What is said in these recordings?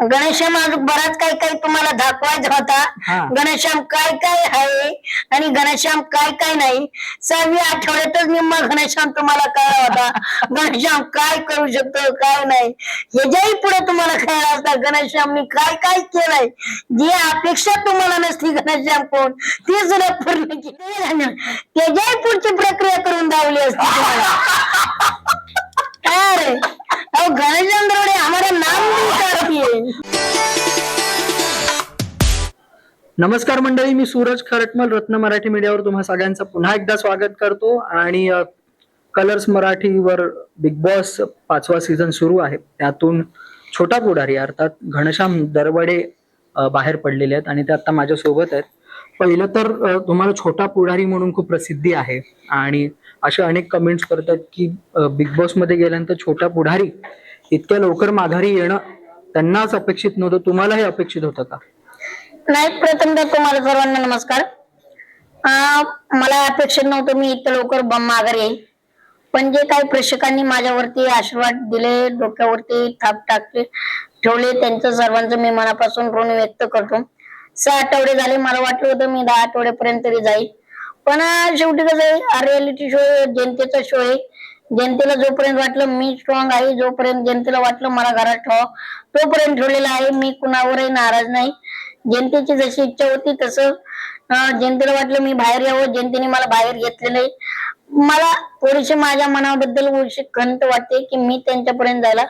गणेशम अजून बराच काही काही तुम्हाला दाखवायचा हा. होता गणेशम काय काय आहे आणि गणेशम काय काय नाही. सहाव्या आठवड्यातच निम्मा घनश्याम तुम्हाला कळला होता. घनश्याम काय करू शकतो काय नाही. ह्याच्याही पुढे तुम्हाला कळलं असतं घनश्यामनी काय काय केलंय. जी अपेक्षा तुम्हाला नसली घनश्याम कोण ती सुद्धा पूर्ण केली त्याच्याही पुढची प्रक्रिया करून दावली असती तुम्हाला. काय रे दरोडे हमारा नाम नहीं नमस्कार मंडळी मी सूरज खरटमल रत्न मराठी मीडियावर तुम्हा सगळ्यांचं पुन्हा एकदा स्वागत करतो. आणि कलर्स मराठीवर बिग बॉस पाचवा सीझन सुरू आहे. त्यातून छोटा पुढारी अर्थात घनश्याम दरवडे अ, बाहेर पडलेले आहेत. आणि ते आता माझ्या सोबत आहेत. पहिलं तर तुम्हाला छोटा पुढारी म्हणून खूप प्रसिद्धी आहे. आणि अशा अनेक कमेंट्स करतात की बिग बॉसमध्ये गेल्यानंतर छोटा पुढारी इतक्या लवकर माघारी येणं त्यांनाच अपेक्षित नव्हतं तुम्हाला हे अपेक्षित होतं का? नाही प्रथम तर तुम्हाला सर्वांना नमस्कार. मला अपेक्षित नव्हतं मी इतकं लवकर बम माघारी येईल पण जे काही प्रेक्षकांनी माझ्यावरती आशीर्वाद दिले डोक्यावरती थाप टाकले ठेवले त्यांचं सर्वांचं मी मनापासून ऋण व्यक्त करतो. सहा आठवडे झाले मला वाटलं होतं मी दहा आठवड्यापर्यंत तरी जाईल. पण शेवटी कसं आहे रियालिटी शो जनतेचा शो आहे. जनतेला जोपर्यंत वाटलं मी स्ट्रॉंग आहे जोपर्यंत जनतेला वाटलं मला घरात ठेवा तोपर्यंत ठेवलेला आहे मी कुणावरही नाराज नाही. जनतेची जशी इच्छा होती तसं जनतेला वाटलं मी बाहेर यावं जनतेने मला बाहेर घेतलेलं आहे. मला थोडीशी माझ्या मनाबद्दल खंत वाटते की मी त्यांच्यापर्यंत जायला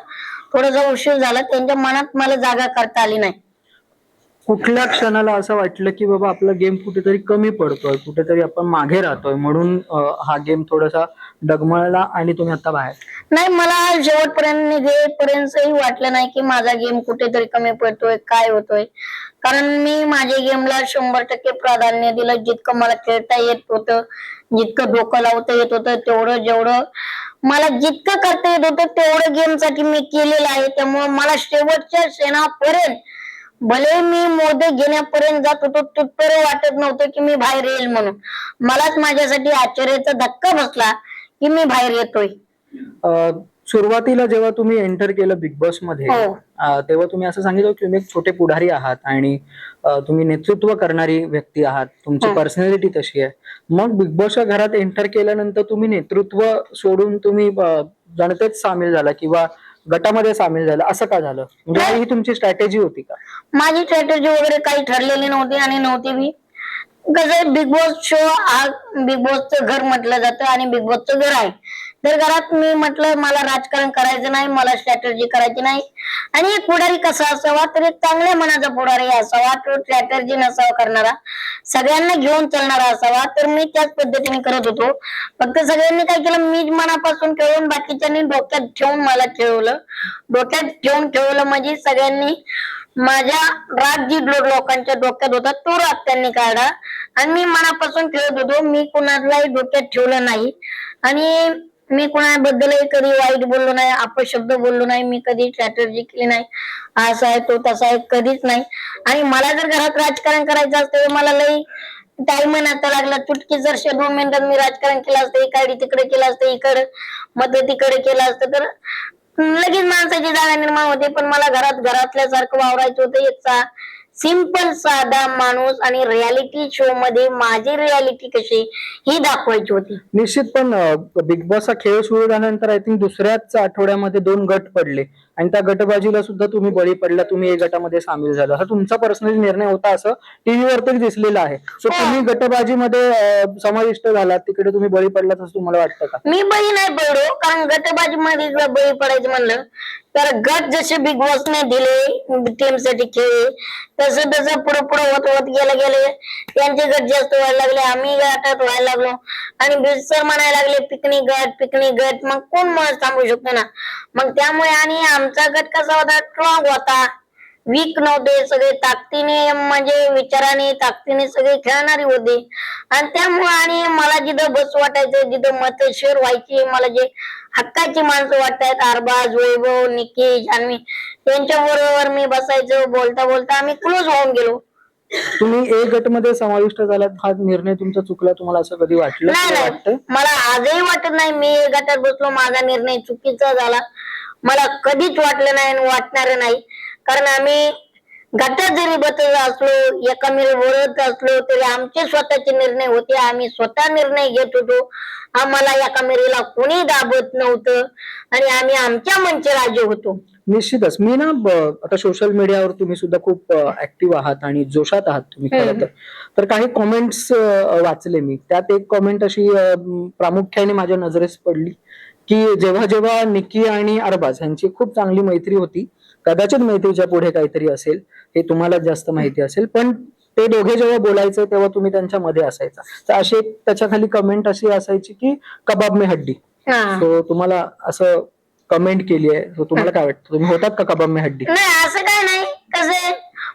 थोडासा उशीर झाला त्यांच्या मनात मला जागा करता आली नाही. कुठल्या क्षणाला असं वाटलं की बाबा आपला गेम कुठेतरी कमी पडतोय कुठेतरी आपण मागे राहतोय म्हणून हा गेम थोडासा डगमळला आणि तुम्ही आता बाहेर? नाही मला शेवटपर्यंत निघेपर्यंतही वाटलं नाही की माझा गेम कुठेतरी कमी पडतोय काय होतोय. कारण मी माझ्या गेमला शंभर टक्के प्राधान्य दिलं. जितकं मला खेळता येत होतं जितकं डोकं लावता येत होतं तेवढं जेवढं मला जितकं करता येत होतं तेवढं गेमसाठी मी केलेलं आहे. त्यामुळे मला शेवटच्या क्षणापर्यंत भले मी मोदे घेण्यापर्यंत जात होतो तिथपर्यंत वाटत नव्हतं की मी बाहेर येईल म्हणून मलाच माझ्यासाठी आश्चर्याचा धक्का बसला की मी बाहेर येतोय अं, सुरुवातीला जेव्हा तुम्ही एंटर केलं बिग बॉसमध्ये हो. अं, तेव्हा तुम्ही असं सांगितलं की तुम्ही एक छोटे पुढारी आहात आणि अं, तुम्ही नेतृत्व करणारी व्यक्ती आहात तुमची हो. पर्सनॅलिटी तशी आहे मग बिग बॉसच्या घरात एंटर केल्यानंतर तुम्ही नेतृत्व सोडून तुम्ही अं, जनतेत सामील झाला किंवा गटामध्ये सामील झाला. असं का झालं? म्हणजे ही तुमची स्ट्रॅटेजी होती का? माझी स्ट्रॅटेजी वगैरे काही ठरलेली नव्हती आणि नव्हती बी. कसं बिग बॉस शो हा बिग बॉसचं घर म्हटलं जातं आणि बिग बॉसचं घर आहे. तर घरात मी म्हटलं मला राजकारण करायचं नाही मला स्ट्रॅटर्जी करायची नाही. आणि एक पुढारी कसा असावा तर एक चांगल्या मनाचा पुढारी असावा तो स्ट्रॅटर्जी नसावा करणारा. सगळ्यांना घेऊन चालणारा असावा. तर मी त्याच पद्धतीने करत होतो. फक्त सगळ्यांनी काय केलं मी मनापासून खेळून बाकीच्यांनी डोक्यात ठेवून मला खेळवलं. डोक्यात ठेवून ठेवलं म्हणजे सगळ्यांनी माझ्या राग जी लोकांच्या डोक्यात होता तो राग त्यांनी काढला. आणि मी मनापासून खेळत होतो. मी कुणालाही डोक्यात ठेवलं नाही. आणि मी कोणाबद्दलही कधी वाईट बोललो नाही अपशब्द बोललो नाही मी कधी स्ट्रॅटर्जी केली नाही. असा आहे तो तसा आहे कधीच नाही. आणि मला जर घरात राजकारण करायचं असतं तर मला लई टाइम आता लागला. चुटकी जर दोन मिनिटात मी राजकारण केलं असतं इकडे तिकडे केलं असतं इकडे मग तिकडे केलं असतं तर लगेच माणसाची जागा निर्माण होते. पण मला घरात घरातल्यासारखं वावरायचं होतं एक सिंपल साधा माणूस आणि रियालिटी शो मध्ये माझी रियालिटी कशी ही दाखवायची होती. निश्चित पण बिग बॉस हा खेळ सुरू झाल्यानंतर आय थिंक दुसऱ्याच आठवड्यामध्ये दोन गट पडले. आणि त्या गटबाजीला सुद्धा तुम्ही बळी पडला तुम्ही एक गटामध्ये सामील झाला. हा तुमचा पर्सनली निर्णय होता असं टीव्हीवर तरी दिसलेलं आहे. सो तुम्ही गटबाजीमध्ये समाविष्ट झालात तिकडे तुम्ही बळी पडलात असं तुम्हाला वाटतं का? मी बळी नाही पडलो कारण गटबाजी मध्ये जर बळी पडायचं म्हणलं. तर गट जसे बिग बॉसने दिले टीमसाठी खेळ तसं तसं पुढे पुढे होत होत गेले गेले. त्यांचे गट जास्त व्हायला लागले आम्ही गटात व्हायला लागलो. आणि सर म्हणायला लागले पिकनिक गट पिकनिक गट. मग कोण मग थांबू शकतो ना? मग त्यामुळे आणि आमचा गट कसा होता? स्ट्रॉंग होता. वीक नव्हते सगळे ताकदीने म्हणजे विचाराने ताकदीने सगळे खेळणारी होते. आणि त्यामुळे आणि मला जिथं बस वाटायचं जिथं मत शेअर व्हायची मला जे हक्काची माणसं वाटतायत अरबाज वैभव निकी जान्हवी त्यांच्या बरोबर मी बसायचो बोलता बोलता आम्ही क्लोज होऊन गेलो. तुम्ही ए गटमध्ये समाविष्ट झालात हा निर्णय तुमचा चुकला तुम्हाला असं कधी वाटलं नाही किंवा नाही. वाटतं मला आजही वाटत नाही मी गटात बसलो माझा निर्णय चुकीचा झाला. मला कधीच वाटलं नाही आणि वाटणार नाही. कारण आम्ही गटात जरी बसत असलो एकामेकाला बोलत असलो तरी आमचे स्वतःचे निर्णय होते. आम्ही स्वतः निर्णय घेत होतो. आम्हाला एकामेरीला कोणी दाबत नव्हतं आणि आम्ही आमच्या मनचे राजे होतो. निश्चितच. मी ना आता सोशल मीडियावर तुम्ही सुद्धा खूप ऍक्टिव्ह आहात आणि जोशात आहात तुम्ही खरं. तर. तर काही कॉमेंट्स वाचले मी. त्यात एक कॉमेंट अशी प्रामुख्याने माझ्या नजरेस पडली की जेव्हा जेव्हा निकी आणि अरबाज यांची खूप चांगली मैत्री होती कदाचित मैत्रीच्या पुढे काहीतरी असेल हे तुम्हाला जास्त माहिती असेल पण ते दोघे जेव्हा बोलायचे तेव्हा तुम्ही त्यांच्या मध्ये असायचा. तर अशी एक त्याच्याखाली कमेंट अशी असायची की कबाब में हड्डी. सो तुम्हाला असं कमेंट केली आहे. तुम्हाला काय वाटतं? तुम्ही होतात का कबाब में हड्डी? असं काय नाही. कसे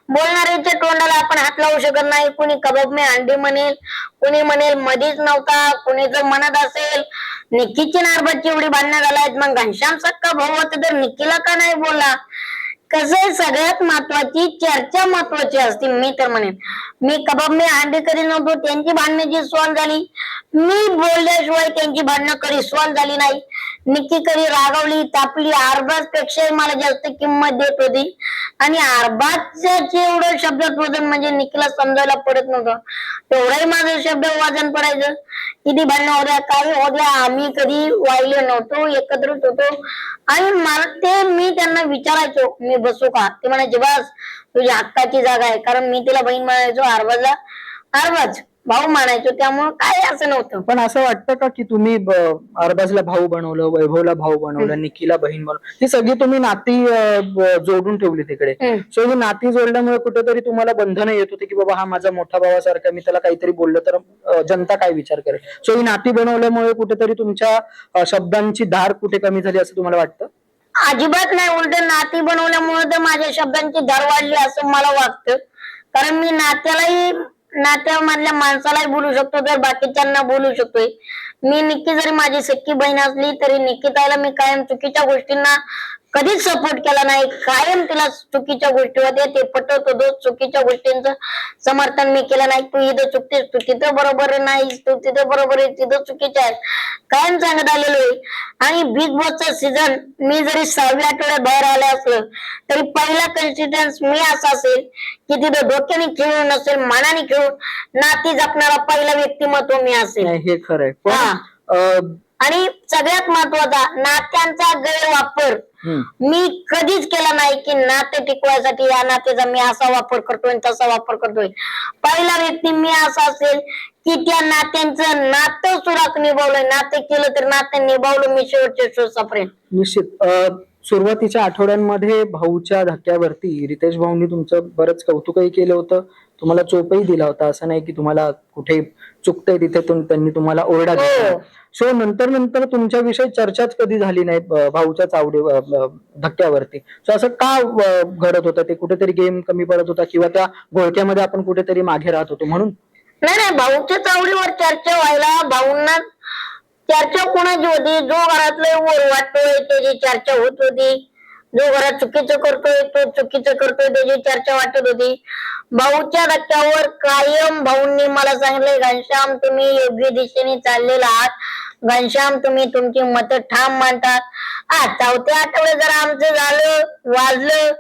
बोलणाऱ्याच्या तोंडाला आपण हात लावू शकत नाही. कुणी कबाब मे अंडी म्हणेल कुणी म्हणेल मधीच नव्हता कुणी जर म्हणत असेल निक्कीची नारबाची एवढी भांडणं झालायत मग घनश्याम सक्का भाऊ होते तर निक्कीला का नाही बोला कसं आहे, सगळ्यात महत्वाची चर्चा महत्वाची असते. मी तर म्हणेन मी कबाब मी अंडे कधी नव्हतो त्यांची भांडण्याची जी झाली मी बोलल्याशिवाय त्यांची भांडणं कधी सॉल्व्ह झाली नाही. निक्की कधी रागवली तापली अरबाजपेक्षा मला जास्त किंमत देत होती. आणि अरबाजचे एवढं शब्दात वजन म्हणजे निकीला समजायला पडत नव्हतं. तेवढाही माझं शब्द वजन पडायचं. किती भांडणं होत्या काही होत्या आम्ही कधी वाहिले नव्हतो एकत्रित होतो. आणि मला ते मी त्यांना विचारायचो मी बसू का? ते म्हणायचे बस तुझ्या हक्काची जागा आहे कारण मी तिला बहीण म्हणायचो अरबाजला अरबाज भाऊ मानायचो त्यामुळं काय असं नव्हतं. पण असं वाटतं का की तुम्ही ब- अरबाजला भाऊ बनवलं वैभवला भाऊ बनवलं निकीला बहीण बनवलं ही सगळी तुम्ही नाती अं, ब- जोडून ठेवली तिकडे. हम्म. सो ही नाती जोडल्यामुळे कुठेतरी तुम्हाला बंधनं येत होती की बाबा हा माझा मोठा भावासारखा मी त्याला काहीतरी बोललं तर अं, जनता काय विचार करेल? सो ही नाती बनवल्यामुळे कुठेतरी तुमच्या अं, शब्दांची धार कुठे कमी झाली असं तुम्हाला वाटतं? अजिबात नाही उलट नाती बनवल्यामुळे तर माझ्या शब्दांची दर वाढली असं मला वाटतं. कारण मी नात्यालाही नात्यामधल्या माणसालाही बोलू शकतो तर बाकीच्यांना बोलू शकतोय. मी निक्की जरी माझी सख्खी बहीण असली तरी निकिताला मी कायम चुकीच्या गोष्टींना कधीच सपोर्ट केला नाही. कायम तिला चुकीच्या गोष्टी होत्या ते पटत होतो चुकीच्या गोष्टींचं समर्थन मी केलं नाही. तू इथं चुकतेस तू तिथं बरोबर नाही तू तिथं बरोबर आहे तिथं चुकीचं आहे कायम सांगत आलेलो आहे. आणि बिग बॉसचा सीझन मी जरी सहाव्या आठवड्यात बाहेर आले असलं तरी पहिला कन्सिस्टन्स मी असा असेल की तिथं डोक्याने खेळून नसेल मनाने खेळून नाती जपणारा पहिला व्यक्तिमत्व मी असेल. हे खरंय. अं, आणि सगळ्यात महत्त्वाचा नात्यांचा गैरवापर. मी कधीच केला नाही की नाते टिकवायसाठी या नात्याचा मी असा वापर करतोय तसा वापर करतोय. पहिला व्यक्ती मी असा असेल की त्या नात्यांचं नातं सुराख निभावलंय. नाते केलं तर नातं निभावलं मी शेवटच्या श्वासापर्यंत निश्चित. सुरुवातीच्या आठवड्यांमध्ये भाऊच्या धक्क्यावरती रितेश भाऊंनी तुमचं बरंच कौतुकही केलं होतं. तुम्हाला चोपही दिला होता. असं नाही की तुम्हाला कुठे चुकतंय तिथे तुम- त्यांनी तुम्हाला ओरडा दिला हो. सो नंतर नंतर तुमच्याविषयी चर्चाच कधी झाली नाही भाऊच्या चावडी धक्क्यावरती. सो असं का घडत होतं? ते कुठेतरी गेम कमी पडत होता किंवा त्या घोळक्यामध्ये आपण कुठेतरी मागे राहत होतो म्हणून? नाही नाही भाऊच्या चावडीवर चर्चा व्हायला भाऊंना चर्चा कोणाची होती? जो घरातले वर वाटतोय त्याची चर्चा होत होती. जो घरात चुकीचं करतोय तो चुकीचं करतोय त्याची चर्चा वाटत होती. भाऊच्या धक्क्यावर कायम भाऊंनी मला सांगितले घनश्याम तुम्ही योग्य दिशेने चाललेला आहात. घनश्याम तुम्ही तुमची मत ठाम मांडतात हा चौथ्या आठवड्यात जरा आमचं झालं वाजलं.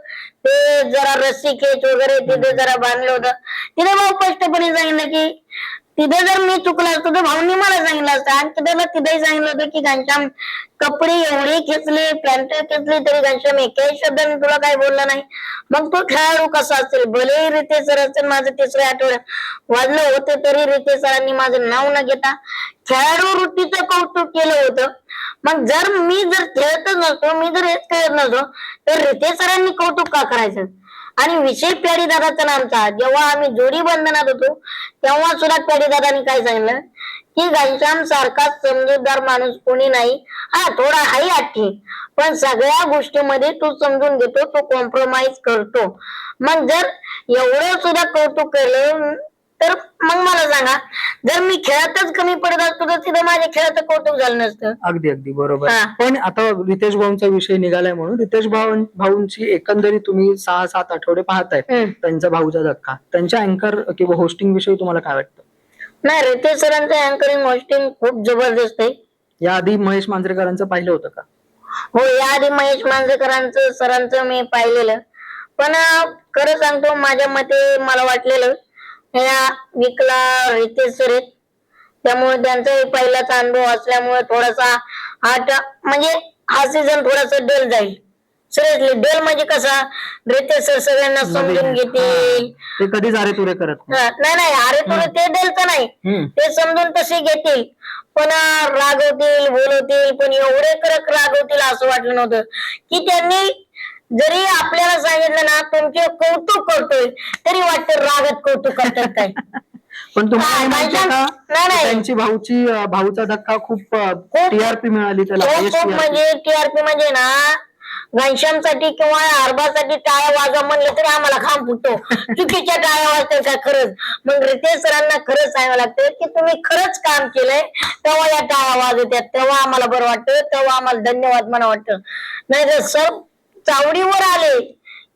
ते जरा रस्सी खेच वगैरे तिथे जरा बांधलं होतं. तिने भाऊ स्पष्टपणे सांगितलं की तिथे जर मी चुकलो असतो तर भाऊनी मला सांगितलं असतं. आणि त्याला तिथेही सांगितलं होतं की घनश्याम कपडे एवढे खेचले पॅन्ट खेचली तरी घनश्याम एकाही शब्दाने तुला काही बोलला नाही. मग तो खेळाडू कसा असेल? भलेही रिते सर असेल माझं तिसऱ्या आठवड्यात वाजलं होतं तरी रिते सरांनी माझं नाव न घेता खेळाडू वृत्तीचं कौतुक केलं होतं. मग जर मी जर खेळतच नसतो मी जर हेच खेळत नसतो तर रिते सरांनी कौतुक का करायचं? आणि विशेष प्याडी दादाचा नामचा जेव्हा आम्ही जोडी बंधनात होतो तेव्हा सुद्धा प्याडी दादानी काय सांगितलं? की घनश्याम सारखा समजूतदार माणूस कोणी नाही. हा थोडा आहे आठी पण सगळ्या गोष्टीमध्ये तो समजून घेतो तो कॉम्प्रोमाइज करतो. मग जर एवढं सुद्धा कौतुक केलं तर मग मला सांगा जर मी खेळातच कमी पडत असतो तर तिथं माझ्या खेळाचं कौतुक झालं नसतं. अगदी अगदी बरोबर. हा. पण आता रितेश भाऊंचा विषय निघालाय म्हणून रितेश भाऊ भाऊंची एकंदरीत तुम्ही सहा सात आठवडे पाहताय हम्म. त्यांचा भाऊचा धक्का. त्यांच्या अँकर किंवा होस्टिंग विषयी तुम्हाला काय वाटतं? नाही रितेश सरांचं अँकरिंग होस्टिंग खूप जबरदस्त आहे. याआधी महेश मांजरेकरांचं पाहिलं होतं का? हो याआधी महेश मांजरेकरांचं सरांचं मी पाहिलेलं. पण अं, खरं सांगतो माझ्या मते मला वाटलेलं ह्या विकला आहेत त्यामुळे त्यांचा पहिलाच अनुभव असल्यामुळे थोडासा ट- म्हणजे हा सीझन थोडासा डेल जाईल. सिरियसली डेल म्हणजे कसा? रितेश सर सगळ्यांना समजून घेतील. ते कधीच अरे तुरे करत नाही. हा, नाही नाही अरे तुला ते डेलचं नाही. हम्म. ते समजून तसे घेतील. पण रागवतील बोलवतील पण एवढे कडक रागवतील असं वाटलं नव्हतं. की त्यांनी जरी आपल्याला सांगितलं ना तुमचे कौतुक करतोय तरी वाटतं रागत कौतुक करतात काय. पण तुम्हाला हा, माहिती आहे नाही, का? नाही, नाही. त्यांची भाऊची भाऊचा धक्का खूप टीआरपी मिळाली त्याला खूप highest खूप TRP. म्हणजे टीआरपी म्हणजे ना घनश्यामसाठी किंवा अरबासाठी टाळ्या वाजा म्हणलं तरी आम्हाला खांब फुटतो. चुकीच्या टाळ्या वाजतात का खरंच? मग रितेश सरांना खरंच सांगावं लागतं की तुम्ही खरंच काम केलंय तेव्हा या टाळ्या वाजवत्यात तेव्हा आम्हाला बरं वाटतं तेव्हा आम्हाला धन्यवाद म्हणा वाटतं. नाही तर सर चावडीवर आले.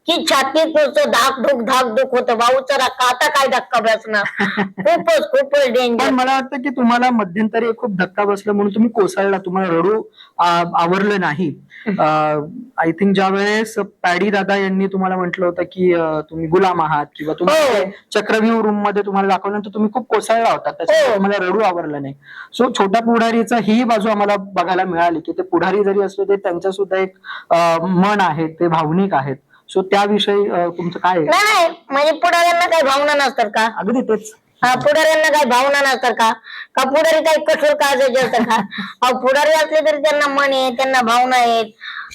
की छातीत नुसतं धाक धुक धाक धुक होतं. भाऊचा धक्का आता काय धक्का बसणार? खूपच खूपच पण डेंजर मला वाटतं की तुम्हाला मध्यंतरी एक खूप धक्का बसला म्हणून तुम्ही कोसळला. तुम्हाला रडू आ, आवरलं नाही. आय थिंक ज्या वेळेस पॅडी दादा यांनी तुम्हाला म्हटलं होतं की अं, तुम्ही गुलाम आहात किंवा तुम्ही हो. चक्रव्यूह रूममध्ये तुम्हाला दाखवल्यानंतर तुम्ही खूप कोसळला होता. त्याच्यामुळे हो. तुम्हाला रडू आवरलं नाही. सो छोट्या पुढारीचा ही बाजू आम्हाला बघायला मिळाली की ते पुढारी जरी असले ते त्यांचं सुद्धा एक अं, मन आहे ते भावनिक आहेत. सो त्याविषयी अं, तुमचं काय आहे? नाही नाही. म्हणजे पुढाऱ्यांना काही भावना नसतात का? अगदी तेच. हा पुढाऱ्यांना काही भावना नसतात का? का पुढारी काही कठोर काळजाचे असतात का? हा पुढारी असले तरी त्यांना मन आहे त्यांना भावना आहेत.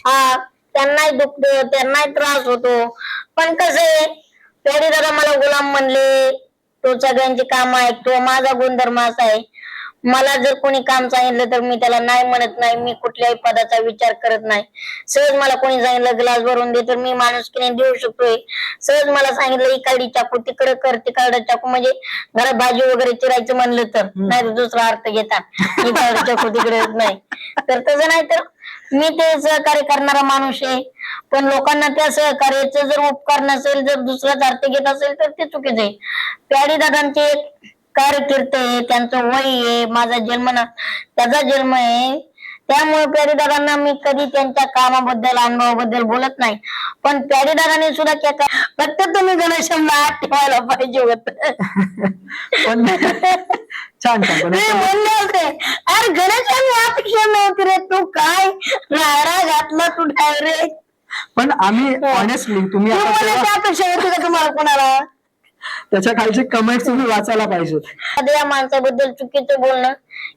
हा त्यांनाही दुखत त्यांनाही त्रास होतो. पण कसं आहे पेढी दादा मला गुलाम म्हणले तो सगळ्यांची काम ऐकतो माझा गुणधर्म असा आहे. मला जर कोणी काम सांगितलं तर मी त्याला नाही म्हणत नाही मी कुठल्याही पदाचा विचार करत नाही. सहज मला कोणी सांगितलं ग्लास भरून दे तर मी माणुसकीने देऊ शकतोय. सहज मला सांगितलं इकडे चाकू तिकडे कर तिकडे चाकू. म्हणजे घरात भाजी वगैरे चिरायचं म्हणलं तर नाही तर दुसरा अर्थ घेता. इकडे चाकू तिकडे येत नाही. तर तसं नाही तर मी ते सहकार्य करणारा माणूस आहे. पण लोकांना त्या सहकार्याचं जर उपकार नसेल जर दुसराच अर्थ घेत असेल तर ते चुकीचं आहे. प्याडी दादांचे एक कार्यकीर्त आहे त्यांचं वय आहे माझा जन्म ना त्याचा जन्म आहे. त्यामुळे प्यारी दादांना मी कधी त्यांच्या कामाबद्दल अनुभवाबद्दल बोलत नाही. पण प्यारी दादांनी सुद्धा त्या फक्त तुम्ही गणेशांना आत ठेवायला पाहिजे होत. पण छान छान. पण मी म्हणले होते अरे गणेशांनी अपेक्षा नव्हती रे तू काय नारा घातला तू डायरेक्ट पण आम्ही ऑनेस्टली तुम्ही आता तेव्हा अपेक्षा होती का तुम्हाला कोणाला? त्याच्या खालचे कमेंट्स तुम्ही वाचायला पाहिजेत. एखाद्या या माणसाबद्दल चुकीचं बोलणं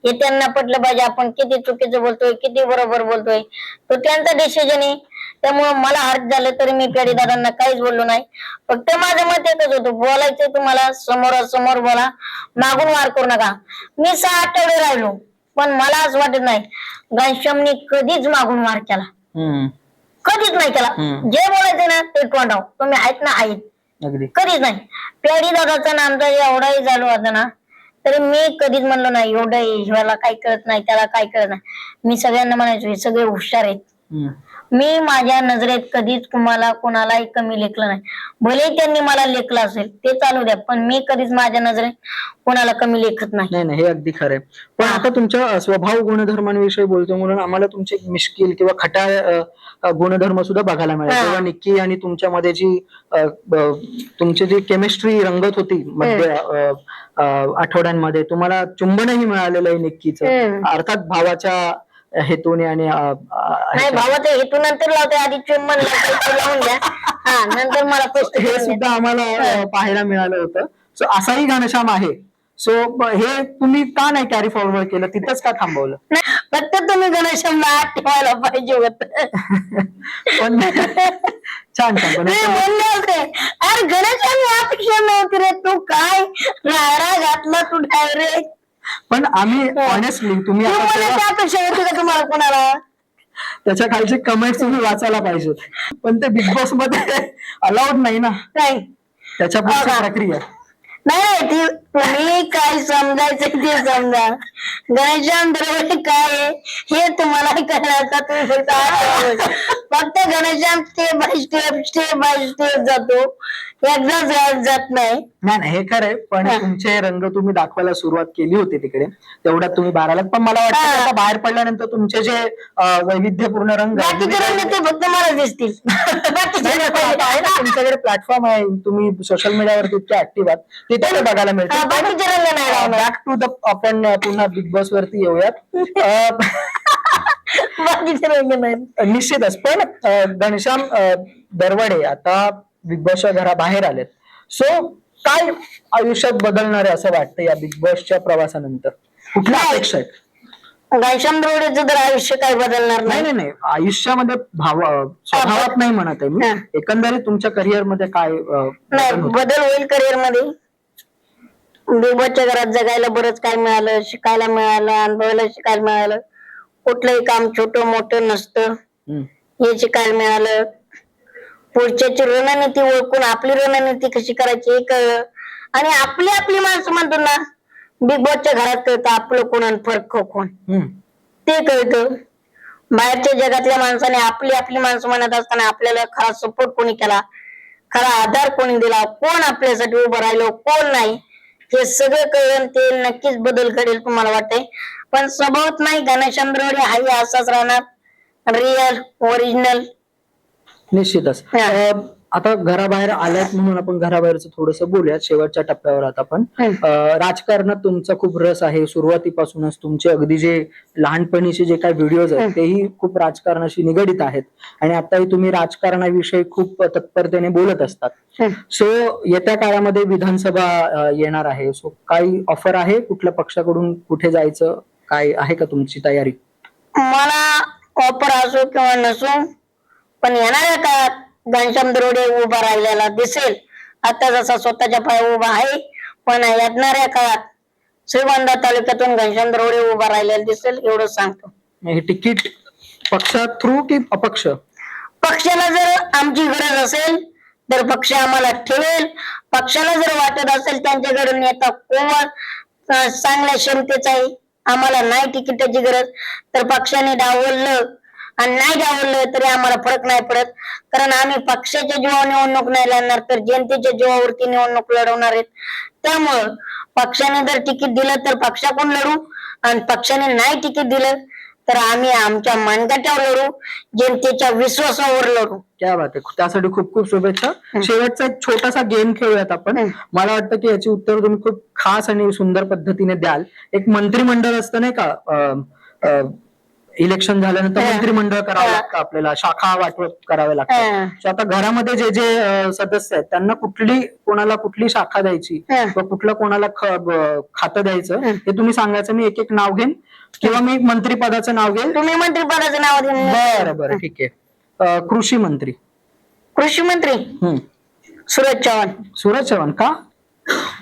हे त्यांना पटलं पाहिजे. आपण किती चुकीचं बोलतोय किती बरोबर बोलतोय. तो त्यांचा डिसिजन आहे. त्यामुळे मला हर्ट झालं तरी मी पेढी दादांना काहीच बोललो नाही. फक्त माझं मत एकच होतं. बोलायचं तुम्हाला समोरासमोर बोला. मागून वार करू नका. मी सहा आठवडे राहिलो पण मला असं वाटत नाही. घनश्यामनी कधीच मागून वार केला. हम्म, कधीच नाही केला. हम्म. जे बोलायचं ना ते तोंडाव तुम्ही आहेत ना आहेत अगदी. कधीच नाही. प्याडी दादाचा ना आमचा एवढाही चालू होता ना तरी मी कधीच म्हणलो नाही एवढं ह्याला काही कळत नाही त्याला काही कळत नाही. मी सगळ्यांना म्हणायचो हे सगळे हुशार आहेत. हम्म. मी माझ्या नजरेत कधीच तुम्हाला कोणालाही कमी लेखलं नाही. भले त्यांनी मला लेखलं असेल ते चालू द्या पण मी कधीच माझ्या नजरेत कोणाला कमी लेखत नाही. नाही नाही हे अगदी खरंय पण आता तुमच्या स्वभाव गुणधर्मांविषयी बोलतो म्हणून आम्हाला तुमचे मिश्किल किंवा खटाळ अ, अ, गुणधर्म सुद्धा बघायला मिळाले. हा. तेव्हा निक्की आणि तुमच्यामध्ये जी अ, ब- तुमची जी केमिस्ट्री रंगत होती मध्य अ, अ, आठवड्यांमध्ये तुम्हाला चुंबनही मिळालेलं आहे निक्कीचं. हम्म. अर्थात भावाच्या हेतूने आणि अ, अ, नाही ह्याच्या- भावाचं हेतू नंतर लावते आधी चुंबन लावते, ते लावून द्या. हा नंतर मला पुस्तक हे सुद्धा आम्हाला अ, पाहायला मिळालं होतं. सो असाही घनश्याम आहे. सो हे तुम्ही का नाही कॅरी फॉरवर्ड केलं? तिथंच का थांबवलं? फक्त तुम्ही गणेशांना आत ठेवायला पाहिजे होत. पण छान छान. पण मी म्हणले होते अरे गणेशांनी अपेक्षा नव्हती रे तू काय? नारा घातला तू डायरेक्ट पण आम्ही ऑनेस्टली तुम्ही आता तेव्हा अपेक्षा होती का तुम्हाला कोणाला? त्याच्या खालचे कमेंट्स तुम्ही वाचायला पाहिजेत. पण ते बिग बॉसमध्ये अलाउड नाही ना. नाही. त्याच्या पुढची. प्रक्रिया. नाही ती तुम्ही काय समजायचं ते समजा. गणेशान बरोबर काय आहे? हे तुम्हाला कळायचं तुम्ही फक्त गणेशान step by step step by step जातो. एकदा जा- जात नाही. नाही नाही हे खरंय पण हा. तुमचे रंग तुम्ही दाखवायला सुरुवात केली होती तिकडे. तेवढ्यात तुम्ही बाराला पण मला वाटतं हा. आता बाहेर पडल्यानंतर तुमचे जे अं, वैविध्यपूर्ण रंग आहेत, बाकीचे तुम्ही रंग ते फक्त मला दिसतील. बाकीचे नाही, नाही, पण रंग आता आहे ना. तुमच्याकडे प्लॅटफॉर्म आहे. तुम्ही सोशल मीडियावरती इतके ऍक्टिव्ह आहात. तिथे ते बघायला हा, मिळते बाकीचे रंग नाही लावणार. बॅक टू द आपण पुन्हा बिग बॉस वरती येऊयात. अं, बाकीचे रंग नाही. निश्चितच. पण अं, घनश्याम अं, दरवडे आता बिग बॉसच्या घराबाहेर आलेत. सो काय आयुष्यात बदलणार आहे असं वाटतं या बिग बॉसच्या प्रवासानंतर? कुठल्या. अपेक्षा आहेत? घनश्याम द्रोडेचं तर आयुष्य काही बदलणार नाही. नाही नाही आयुष्यामध्ये भाव स्वभावात नाही म्हणत आहे मी. हा. एकंदरीत तुमच्या करिअरमध्ये काय अं, नाही बदल होतो? बदल होईल करिअरमध्ये बिग बॉसच्या घरात जगायला बरंच काय मिळालं शिकायला मिळालं अनुभवायला शिकायला मिळालं. कुठलंही काम छोटं मोठं नसतं. हम्म. हे शिकायला मिळालं. पुढच्याची रणनीती ओळखून आपली रणनीती कशी करायची हे कळलं आणि आपली आपली माणसं म्हणतो ना बिग बॉसच्या घरात कळतं आपलं कोण आणि फरक कोण. ते कळतं. बाहेरच्या जगातल्या माणसाने आपली आपली माणसं म्हणत असताना आपल्याला खरा सपोर्ट कोणी केला? खरा आधार कोणी दिला? कोण आपल्यासाठी उभं राहिलं? कोण नाही? हे सगळं कळलं ते नक्कीच बदल घडेल तुम्हाला वाटतंय. पण स्वभावात नाही घनश्यामद्रवडे हाही असाच राहणार. रिअल ओरिजिनल निश्चितच. अं, आता घराबाहेर आल्यात म्हणून आपण घराबाहेरचं थोडस बोलूयात. शेवटच्या टप्प्यावर आता आपण. अं, राजकारणात तुमचा खूप रस आहे. सुरुवातीपासूनच तुमचे अगदी जे लहानपणीचे जे काही व्हिडिओज आहेत. तेही खूप राजकारणाशी निगडित आहेत. आणि आताही तुम्ही राजकारणाविषयी खूप तत्परतेने बोलत असतात. सो येत्या काळामध्ये विधानसभा अं, येणार आहे. सो काही ऑफर आहे? कुठल्या पक्षाकडून कुठे जायचं? काय आहे का तुमची तयारी? मला ऑफर असो किंवा नसो पण येणाऱ्या काळात घनश्याम दरोडे उभा राहिलेला दिसेल. आता जसा स्वतःच्या पाय उभा आहे पण येणाऱ्या काळात श्रीगोंदा तालुक्यातून घनश्याम दरोडे उभा राहिलेला दिसेल एवढं सांगतो. हे तिकीट पक्षा थ्रू की अपक्ष? पक्षाला जर आमची गरज असेल तर पक्ष आम्हाला ठेवेल. पक्षाला जर वाटत असेल त्यांच्याकडे नेता कोण चांगल्या क्षमतेचा आहे आम्हाला नाही तिकिटाची गरज तर पक्षाने डावललं. आणि नाही डावललं तरी आम्हाला फरक नाही पडत. कारण आम्ही पक्षाच्या जीवावर निवडणूक नाही लढणार तर जनतेच्या जीवावरती निवडणूक लढवणार आहेत. त्यामुळं पक्षाने जर तिकीट दिलं तर पक्षाकडून लढू? आणि पक्षाने नाही तिकीट दिलं तर आम्ही आमच्या मानगटावर लढू जनतेच्या विश्वासावर लढू. क्या बात आहे. त्यासाठी खूप खूप शुभेच्छा. शेवटचा एक छोटासा गेम खेळूयात आपण. मला वाटतं की याची उत्तर तुम्ही खूप खास आणि सुंदर पद्धतीने द्याल. एक मंत्रिमंडळ असतं नाही का? इलेक्शन झाल्यानंतर हा. मंत्रिमंडळ करावं हा. लागतं आपल्याला शाखा वाटप करावे लागतात. हा. So आता घरामध्ये जे जे अं, सदस्य आहेत त्यांना कुठली कोणाला कुठली शाखा द्यायची हा. किंवा कुठलं कोणाला ख- ब- खातं द्यायचं. हे. तुम्ही सांगायचं मी एक एक नाव घेईन. किंवा मी मंत्रिपदाचं नाव घेईन. तुम्ही मंत्रिपदाचं नाव देऊन बरं बरं ठीक आहे. अं, कृषी मंत्री. कृषी मंत्री? सुरज चव्हाण. सूरज चव्हाण का?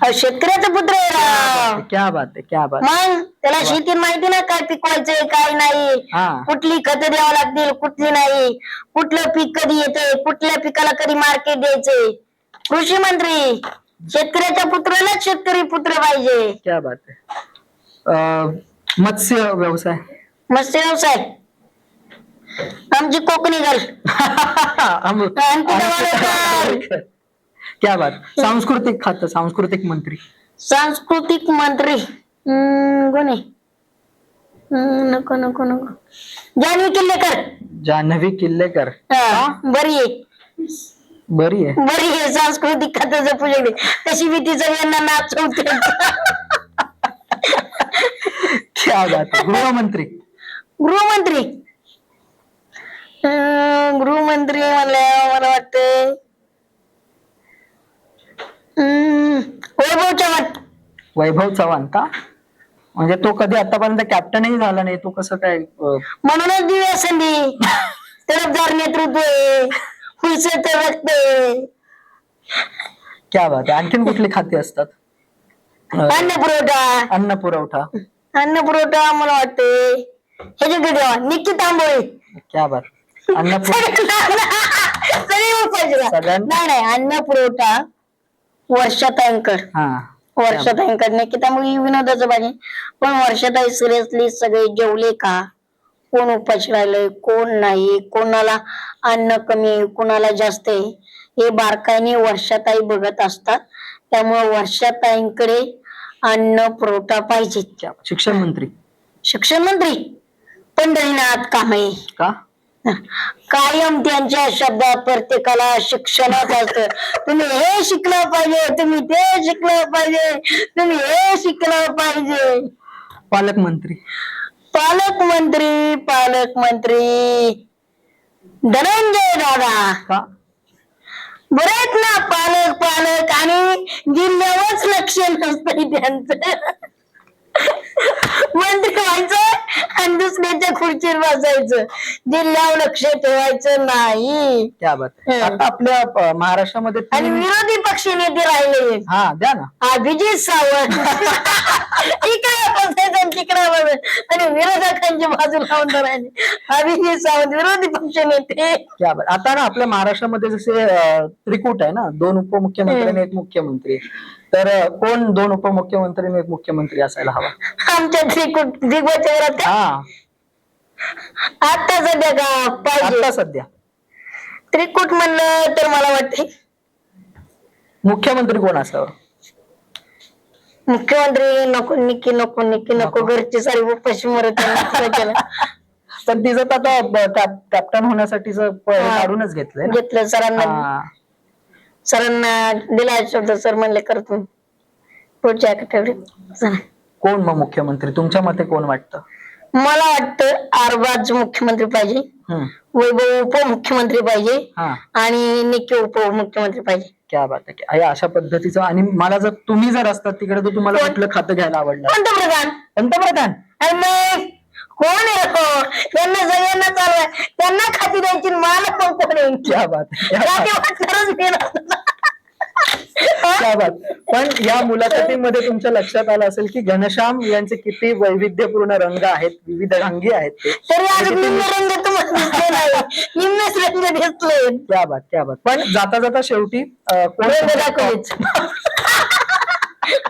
शेतकऱ्याचा पुत्र आहे राव. क्या बात आहे क्या बात. मग त्याला शेती माहिती ना काय पिकवायचंय काय नाही. हा. कुठली खतं द्यावं लागतील कुठली नाही. कुठलं पीक कधी येते कुठल्या पिकाला कधी मार्केट द्यायचंय. कृषी मंत्री शेतकऱ्याच्या पुत्रालाच शेतकरी पुत्र पाहिजे. क्या बात आहे. अं, मत्स्य व्यवसाय. मत्स्य व्यवसाय. आमची कोकणी गर्ल. आम- अंकिता वाडेकर. क्या बात? सांस्कृतिक खातं सांस्कृतिक मंत्री. सांस्कृतिक मंत्री. हम्म, कोणी हम्म, नको नको नको. जानवी किल्लेकर. जान्हवी किल्लेकर. हा, बरी आहे. बरी आहे. बरी आहे सांस्कृतिक खात्याचं पुजारी तशी मी तिचं यांना नाचवते क्या बात आहे. गृहमंत्री. गृहमंत्री. अं, गृहमंत्री म्हणल्या मला वाटतं हम्म, वैभव चव्हाण. वैभव चव्हाण का? म्हणजे तो कधी आतापर्यंत कॅप्टनही झाला नाही तो कसं काय अं, म्हणूनच दिव्या संधी तरफदार नेतृत्व आहे रक्त आहे. क्या बात आहे. आणखीन कुठली खाती असतात? अं, अन्न पुरवठा. अन्न पुरवठा. अन्न पुरवठा मला वाटते ह्याच्याकडे द्यावा निक्की तांबोळी क्या बात. अन्न पुर- सगळे उपायचे का? सगळ्यां- नाही नाही. अन्न पुरवठा वर्षात अँकर हा. वर्षात अँकर निक्की तांबोळी विनोदाचं पाहिजे पण वर्षात सिरियसली सगळे जेवले का? कोण उपाशी राहिलंय? कोण नाही? कोणाला अन्न कमी आहे, कोणाला जास्त आहे? हे बारकाईने वर्षाताई बघत असतात. त्यामुळे वर्षाताईंकडे अन्न पुरवठा पाहिजे. शिक्षण मंत्री. शिक्षण मंत्री. पंढरीनाथ कांबळे. का? कायम त्यांच्या शब्दात प्रत्येकाला शिक्षणच असतं. तुम्ही हे शिकलं पाहिजे तुम्ही ते शिकलं पाहिजे तुम्ही हे शिकलं पाहिजे. पालकमंत्री. पालकमंत्री पालकमंत्री. धनंजय दादा. का? बरेच ना पालक पालक आणि जिल्ह्यावरच लक्ष नसतं त्यांचं मंत्री आणि दुसऱ्याच्या खुर्चीवर बसायचं. जिल्ह्यावर लक्ष ठेवायचं नाही. क्या बात. हं. आता आपल्या अ, महाराष्ट्रामध्ये आणि तीन- विरोधी पक्ष नेते राहिले हा. द्या ना. अभिजित सावंत. इकडे बसायचं तिकडे बसायचं आणि विरोधकांची बाजू लावून धरायची अभिजित सावंत विरोधी पक्ष नेते. क्या बात. आता ना आपल्या महाराष्ट्रामध्ये जसे अ, त्रिकूट आहे ना दोन उपमुख्यमंत्री आणि एक मुख्यमंत्री. तर अ, कोण दोन उपमुख्यमंत्री आणि एक मुख्यमंत्री असायला हवा? आमच्या त्रिकुट दिग्वचरात हा. आता सध्या का पाहिजे आता सध्या त्रिकुट म्हणलं तर मला वाटते मुख्यमंत्री कोण असावं मुख्यमंत्री नको निकी नको निकी नको घरची सारी उपाशी मरत. केलं. पण तिचं तर आता ब- कॅप- कॅप्टन होण्यासाठीच प- हे. काढूनच घेतलंय ना. घेतलं सरांना हा. सरांना दिला शब्द सर म्हणले करतो पुढच्या आठवड्यात. कोण मग मुख्यमंत्री तुमच्या मते कोण वाटतं मला वाटतं आरबाज मुख्यमंत्री पाहिजे. हम्म. वैभव उपमुख्यमंत्री पाहिजे. हा. आणि निकी उपमुख्यमंत्री पाहिजे. क्या बात आहे. क्या- अशा पद्धतीचं आणि मला जर तुम्ही जर असतात तिकडे तर तुम्हाला? कुठलं खातं घ्यायला आवडलं? पंतप्रधान. पंतप्रधान? आणि मग कोण आहे हो? त्यांना सगळ्यांना चालवाय. त्यांना खाती द्यायची आणि मला पण कोण आहे? क्या बात आहे, क्या बात खाती वाटणारच मी ना. क्या पण या मुलाखतीमध्ये तुमच्या लक्षात आलं असेल की घनश्याम यांचे किती वैविध्यपूर्ण रंग आहेत विविध रंगी आहेत ते. दिसले क्या बात क्या बात. पण जाता जाता शेवटी अं, कोण रंग दाखवलेच.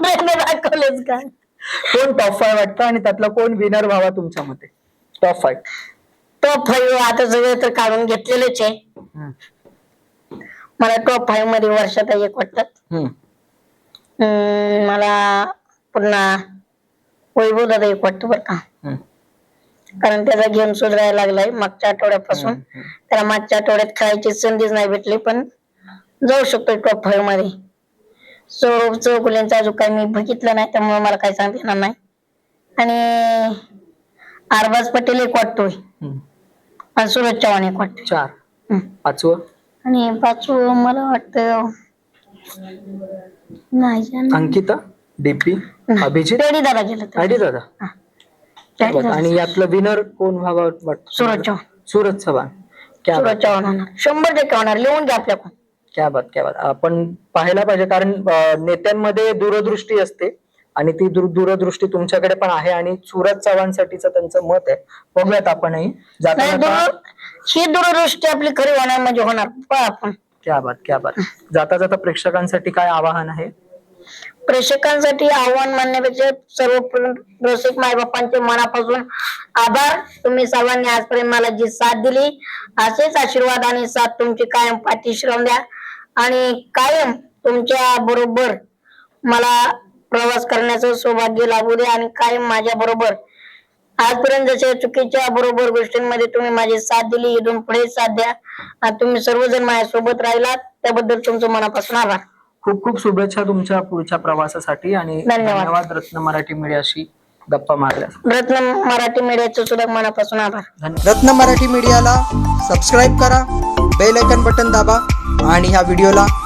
रंग दाखवलेच का? कोण टॉप फाय वाटतं आणि त्यातला कोण विनर व्हावा तुमच्या मते? टॉप फाय टॉप फाईव्ह आता सगळं तर काढून घेतलेलंच आहे. मला टॉप फाईव्हमध्ये वर्षात एक वाटतात हम्म, मला पुन्हा वैभव दादा एक वाटतं बरं का. कारण त्याचा गेम सुधारायला लागलाय मागच्या आठवड्यापासून. त्याला मागच्या आठवड्यात खेळायची संधीच नाही भेटली पण जाऊ शकतो टॉप फाईव्हमध्ये. सौरभ चौगुलेंचा अजून काही मी बघितलं नाही त्यामुळे मला काही सांगता येणार नाही. आणि अरबाज पटेल एक वाटतोय. आणि सूरज चव्हाण एक वाटतोय. चार. हम्म. पाचवं? आणि पाचवं मला वाटतं नाही. अंकिता डीपी अभिजित? दादा गेलं. आयडी दादा? हा. आणि यातलं विनर कोण व्हावा वाटतं सूरज चव्हाण. सूरज चव्हाण. क्या बात. सूरज चव्हाण होणार. शंभर टक्के होणार. लिहून घ्या आपल्याकडून. क्या बात क्या बात. आपण पाहायला पाहिजे कारण अं, नेत्यांमध्ये दूरदृष्टी असते. आणि ती दूर दूरदृष्टी तुमच्याकडे पण आहे आणि सूरज चव्हाणसाठीचं त्यांचं मत आहे. बघूयात आपणही. नाही दूर ही दूरदृष्टी आपली खरी होणार म्हणजे होणार. पहा आपण. क्या बात क्या बात. जाता जाता प्रेक्षकांसाठी काय आवाहन आहे? प्रेक्षकांसाठी आव्हान मानण्यापेक्षा सर्व रसिक मायबापांचे मनापासून आभार. तुम्ही सर्वांनी आजपर्यंत मला जी साथ दिली असेच आशीर्वाद आणि साथ तुमची कायम पाठीशी राहून द्या. आणि कायम तुमच्या बरोबर मला प्रवास करण्याचं सौभाग्य लाभू द्या आणि कायम माझ्या बरोबर. आजपर्यंत जसे चुकीच्या बरोबर गोष्टींमध्ये तुम्ही माझी साथ दिली इथून पुढे साथ द्या. आणि तुम्ही सर्वजण माझ्या सोबत राहिलात त्याबद्दल तुमचं मनापासून आभार. खूप खूप शुभेच्छा तुमच्या पुढच्या प्रवासासाठी आणि धन्यवाद. धन्यवाद रत्न मराठी मीडियाशी गप्पा मारल्यास. रत्न मराठी मीडियाचं सुद्धा मनापासून आभार. धन्यवाद. रत्न मराठी मीडियाला सबस्क्राईब करा बेल आयकन बटन दाबा आणि ह्या व्हिडिओला